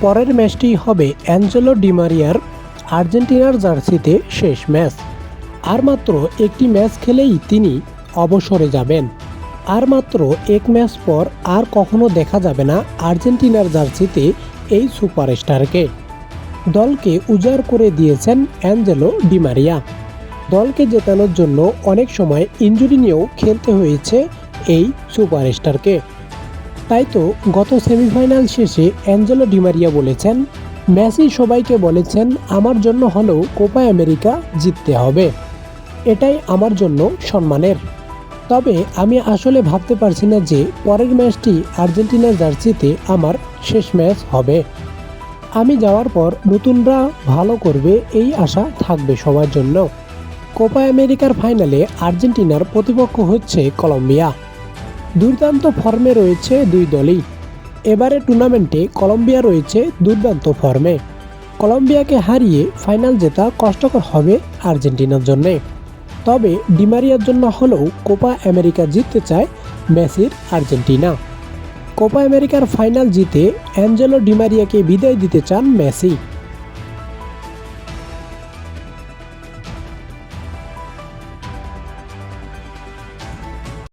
পরের ম্যাচটি হবে অ্যাঞ্জেলো ডিমারিয়ার আর্জেন্টিনার জার্সিতে শেষ ম্যাচ। আর মাত্র একটি ম্যাচ খেলেই তিনি অবসরে যাবেন। আর মাত্র এক ম্যাচ পর আর কখনো দেখা যাবে না আর্জেন্টিনার জার্সিতে এই সুপারস্টারকে। দলকে উজাড় করে দিয়েছেন অ্যাঞ্জেলো ডিমারিয়া দলকে জেতানোর জন্য অনেক সময় ইঞ্জুরি নিয়েও খেলতে হয়েছে এই সুপারস্টারকে। তাই তো গত সেমিফাইনাল শেষে অ্যাঞ্জেলো ডিমারিয়া বলেছেন, মেসি সবাইকে বলেছেন আমার জন্য হলেও কোপা আমেরিকা জিততে হবে। এটাই আমার জন্য সম্মানের। তবে আমি আসলে ভাবতে পারছি না যে পরের ম্যাচটি আর্জেন্টিনার জার্সিতে আমার শেষ ম্যাচ হবে। আমি যাওয়ার পর নতুনরা ভালো করবে এই আশা থাকবে সবার জন্য। কোপা আমেরিকার ফাইনালে আর্জেন্টিনার প্রতিপক্ষ হচ্ছে কলম্বিয়া। দুর্দান্ত ফর্মে রয়েছে দুই দলই। এবারে টুর্নামেন্টে কলম্বিয়া রয়েছে দুর্দান্ত ফর্মে। কলম্বিয়াকে হারিয়ে ফাইনাল জেতা কষ্টকর হবে আর্জেন্টিনার জন্যে। তবে ডিমারিয়ার জন্য হলেও কোপা আমেরিকা জিততে চায় মেসির আর্জেন্টিনা। কোপা আমেরিকার ফাইনাল জিতে অ্যাঞ্জেলো ডিমারিয়াকে বিদায় দিতে চান মেসি।